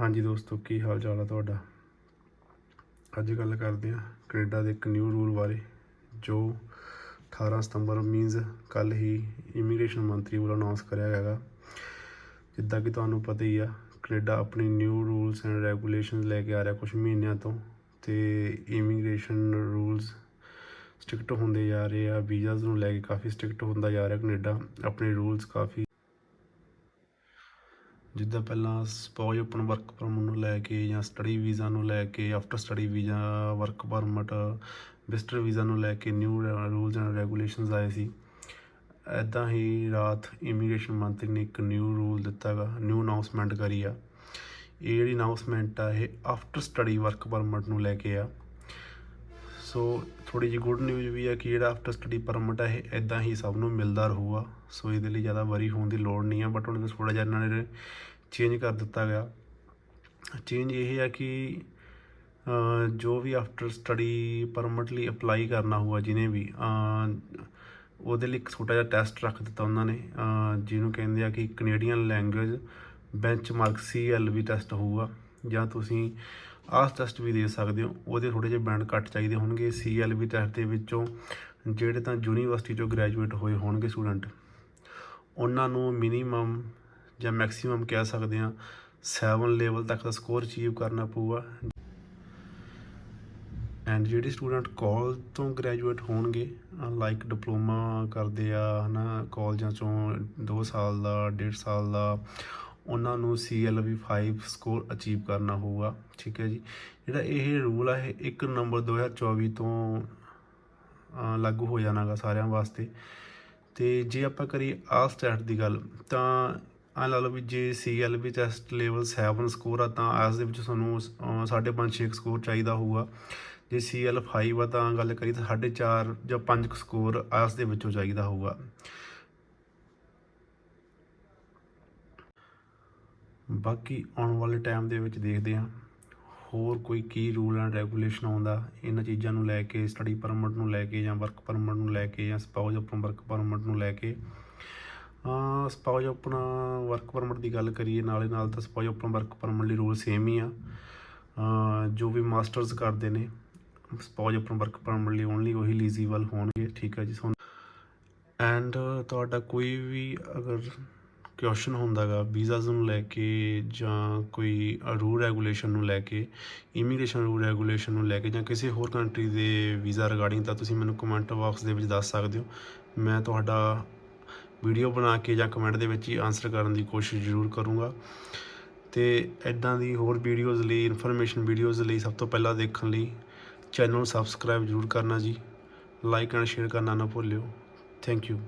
ਹਾਂਜੀ ਦੋਸਤੋ, ਕੀ ਹਾਲ ਚਾਲ ਹੈ ਤੁਹਾਡਾ? ਅੱਜ ਗੱਲ ਕਰਦੇ ਹਾਂ ਕੈਨੇਡਾ ਦੇ ਇੱਕ ਨਿਊ ਰੂਲ ਬਾਰੇ, ਜੋ 18 ਸਤੰਬਰ ਮੀਨਸ ਕੱਲ ਹੀ ਇਮੀਗ੍ਰੇਸ਼ਨ ਮੰਤਰੀ ਵੱਲੋਂ ਅਨਾਉਂਸ ਕਰਿਆ ਹੈਗਾ। ਜਿੱਦਾਂ ਕਿ ਤੁਹਾਨੂੰ ਪਤਾ ਹੀ ਆ, ਕੈਨੇਡਾ ਆਪਣੀ ਨਿਊ ਰੂਲਸ ਐਂਡ ਰੈਗੂਲੇਸ਼ਨਸ ਲੈ ਕੇ ਆ ਰਿਹਾ ਕੁਝ ਮਹੀਨਿਆਂ ਤੋਂ, ਤੇ ਇਮੀਗ੍ਰੇਸ਼ਨ ਰੂਲਸ ਸਟ੍ਰਿਕਟ ਹੁੰਦੇ ਜਾ ਰਹੇ ਆ ਵੀਜ਼ਾਸ ਨੂੰ ਲੈ ਕੇ ਕਾਫੀ ਸਟ੍ਰਿਕਟ ਹੁੰਦਾ ਜਾ ਰਿਹਾ ਕੈਨੇਡਾ। ਆਪਣੇ ਰੂਲਸ ਕਾਫੀ ਜਿੱਦਾਂ ਪਹਿਲਾਂ ਸਪੋਜ਼ ਓਪਨ ਵਰਕ ਪਰਮਿਟ ਨੂੰ ਲੈ ਕੇ ਜਾਂ ਸਟੱਡੀ ਵੀਜ਼ਾ ਨੂੰ ਲੈ ਕੇ after study visa work permit visitor visa ਨੂੰ ਲੈ ਕੇ ਨਿਊ ਰੂਲਸ ਐਂਡ ਰੈਗੂਲੇਸ਼ਨਸ ਆਏ ਸੀ। ਐਦਾਂ ਹੀ ਰਾਤ ਇਮੀਗ੍ਰੇਸ਼ਨ ਮੰਤਰੀ ਨੇ ਇੱਕ ਨਿਊ ਰੂਲ ਦਿੱਤਾ ਗਾ ਨਿਊ ਅਨਾਉਂਸਮੈਂਟ ਕਰੀ ਆ। ਇਹ ਜਿਹੜੀ ਅਨਾਉਂਸਮੈਂਟ ਆ, ਇਹ ਆਫਟਰ ਸਟੱਡੀ ਵਰਕ ਪਰਮਿਟ ਨੂੰ ਲੈ ਕੇ ਆ। ਸੋ ਥੋੜੀ ਜਿਹੀ ਗੁੱਡ ਨਿਊਜ਼ ਵੀ ਹੈ ਕਿ ਜਿਹੜਾ ਆਫਟਰ ਸਟੱਡੀ ਪਰਮਿਟ ਹੈ ਇਹ ਇਦਾਂ ਹੀ ਸਭ ਨੂੰ ਮਿਲਦਾ ਰਹੂਗਾ। ਸੋ ਇਹਦੇ ਲਈ ਜ਼ਿਆਦਾ ਵਰੀ ਹੋਣ ਦੀ ਲੋੜ ਨਹੀਂ ਹੈ ਬਟ ਹੁਣ ਥੋੜਾ ਜਿਹਾ ਇਹਨਾਂ ਨੇ ਚੇਂਜ ਕਰ ਦਿੱਤਾ ਗਿਆ। ਚੇਂਜ ਇਹ ਹੈ ਕਿ ਜੋ ਵੀ ਆਫਟਰ ਸਟੱਡੀ ਪਰਮਿਟ ਲਈ ਅਪਲਾਈ ਕਰਨਾ ਹੋਊਗਾ ਜਿਹਨੇ ਵੀ ਉਹਦੇ ਲਈ ਇੱਕ ਛੋਟਾ ਜਿਹਾ ਟੈਸਟ ਰੱਖ ਦਿੱਤਾ ਉਹਨਾਂ ਨੇ। ਜਿਹਨੂੰ ਕਹਿੰਦੇ ਆ ਕਿ Canadian language benchmark CLB test ਹੋਊਗਾ। ਜਾਂ ਤੁਸੀਂ ਆਸ ਟੈਸਟ ਵੀ ਦੇ ਸਕਦੇ ਹੋ। ਉਹਦੇ ਥੋੜੇ ਜਿਹੇ ਬੈਂਡ ਘੱਟ ਚਾਹੀਦੇ ਹੋਣਗੇ। ਸੀਐਲਵੀ ਟੈਸਟ ਦੇ ਵਿੱਚੋਂ ਜਿਹੜੇ ਤਾਂ ਯੂਨੀਵਰਸਿਟੀ ਚੋਂ ਗ੍ਰੈਜੂਏਟ ਹੋਏ ਹੋਣਗੇ ਸਟੂਡੈਂਟ ਉਹਨਾਂ ਨੂੰ ਮਿਨੀਮਮ ਜਾਂ ਮੈਕਸਿਮਮ ਕਹਿ ਸਕਦੇ ਆ 7 ਲੈਵਲ ਤੱਕ ਦਾ ਸਕੋਰ ਅਚੀਵ ਕਰਨਾ ਪਊਗਾ। ਐਂਡ ਜਿਹੜੇ ਸਟੂਡੈਂਟ ਕਾਲਜ ਤੋਂ ਗ੍ਰੈਜੂਏਟ ਹੋਣਗੇ ਲਾਈਕ ਡਿਪਲੋਮਾ ਕਰਦੇ ਆ, ਹਨਾ ਕਾਲਜਾਂ ਚੋਂ 2 ਸਾਲ ਦਾ 1.5 ਸਾਲ ਦਾ ਉਹਨਾਂ ਨੂੰ CLV 5 ਸਕੋਰ ਅਚੀਵ ਕਰਨਾ ਹੋਊਗਾ, ਠੀਕ ਹੈ ਜੀ। ਜਿਹੜਾ ਇਹ ਰੂਲ ਆ, ਇਹ 1 ਨਵੰਬਰ 2024 ਤੋਂ ਲਾਗੂ ਹੋ ਜਾਣਾਗਾ ਸਾਰਿਆਂ ਵਾਸਤੇ। ਤੇ ਜੇ ਆਪਾਂ ਕਰੀਏ ਆਸ ਟੈਸਟ ਦੀ ਗੱਲ, ਤਾਂ ਆ ਲਾ ਲਓ ਵੀ ਜੇ CLV ਟੈਸਟ ਲੈਵਲ 7 ਸਕੋਰ ਆ, ਤਾਂ ਆਸ ਦੇ ਵਿੱਚ ਸਾਨੂੰ 5.5 6 ਸਕੋਰ ਚਾਹੀਦਾ ਹੋਊਗਾ। ਜੇ CL 5 ਆ, ਤਾਂ ਗੱਲ ਕਰੀਏ ਤਾਂ 4.5 ਜਾਂ 5 ਸਕੋਰ ਆਸ ਦੇ ਵਿੱਚੋਂ ਚਾਹੀਦਾ ਹੋਊਗਾ। ਬਾਕੀ ਆਉਣ ਵਾਲੇ ਟਾਈਮ ਦੇ ਵਿੱਚ ਦੇਖਦੇ ਹਾਂ। ਹੋਰ ਕੋਈ ਕੀ ਰੂਲ ਐਂਡ ਰੈਗੂਲੇਸ਼ਨ ਆਉਂਦਾ, ਇਹਨਾਂ ਚੀਜ਼ਾਂ ਨੂੰ ਲੈ ਕੇ ਸਟੱਡੀ ਪਰਮਿਟ ਨੂੰ ਲੈ ਕੇ ਜਾਂ ਵਰਕ ਪਰਮਿਟ ਨੂੰ ਲੈ ਕੇ ਜਾਂ ਸਪਾਊਸ ਆਪਣਾ ਵਰਕ ਪਰਮਿਟ ਨੂੰ ਲੈ ਕੇ। ਸਪਾਊਸ ਆਪਣਾ ਵਰਕ ਪਰਮਿਟ ਦੀ ਗੱਲ ਕਰੀਏ, ਨਾਲੇ ਨਾਲ ਤਾਂ ਸਪਾਊਸ ਆਪਣਾ ਵਰਕ ਪਰਮਿਟ ਲਈ ਰੂਲ ਸੇਮ ਹੀ ਆ। ਜੋ ਵੀ ਮਾਸਟਰਸ ਕਰਦੇ ਨੇ ਸਪਾਊਸ ਆਪਣਾ ਵਰਕ ਪਰਮਿਟ ਲਈ ਓਨਲੀ ਉਹੀ ਲੀਜ਼ੀਬਲ ਹੋਣਗੇ, ਠੀਕ ਹੈ ਜੀ? ਸੋ ਐਂਡ ਤੁਹਾਡਾ ਕੋਈ ਵੀ ਅਗਰ ਕੁਐਸਚਨ ਹੁੰਦਾਗਾ ਵੀਜ਼ਾਸ ਨੂੰ ਲੈ ਕੇ ਜਾਂ ਕੋਈ ਰੂਲ ਰੈਗੂਲੇਸ਼ਨ ਨੂੰ ਲੈ ਕੇ ਇਮੀਗ੍ਰੇਸ਼ਨ ਰੂਲ ਰੈਗੂਲੇਸ਼ਨ ਨੂੰ ਲੈ ਕੇ ਜਾਂ ਕਿਸੇ ਹੋਰ ਕੰਟਰੀ ਦੇ ਵੀਜ਼ਾ ਰਿਗਾਰਡਿੰਗ ਤਾਂ ਤੁਸੀਂ ਮੈਨੂੰ ਕਮੈਂਟ ਬਾਕਸ ਦੇ ਵਿੱਚ ਦੱਸ ਸਕਦੇ ਹੋ। ਮੈਂ ਤੁਹਾਡਾ ਵੀਡੀਓ ਬਣਾ ਕੇ ਜਾਂ ਕਮੈਂਟ ਦੇ ਵਿੱਚ ਹੀ ਆਨਸਰ ਕਰਨ ਦੀ ਕੋਸ਼ਿਸ਼ ਜ਼ਰੂਰ ਕਰੂੰਗਾ। ਤੇ ਐਦਾਂ ਦੀ ਹੋਰ ਵੀਡੀਓਜ਼ ਲਈ ਇਨਫੋਰਮੇਸ਼ਨ ਵੀਡੀਓਜ਼ ਲਈ ਸਭ ਤੋਂ ਪਹਿਲਾਂ ਦੇਖਣ ਲਈ ਚੈਨਲ ਨੂੰ ਸਬਸਕ੍ਰਾਈਬ ਜ਼ਰੂਰ ਕਰਨਾ ਜੀ। ਲਾਈਕ ਐਂਡ ਸ਼ੇਅਰ ਕਰਨਾ ਨਾ ਭੁੱਲਿਓ। Thank you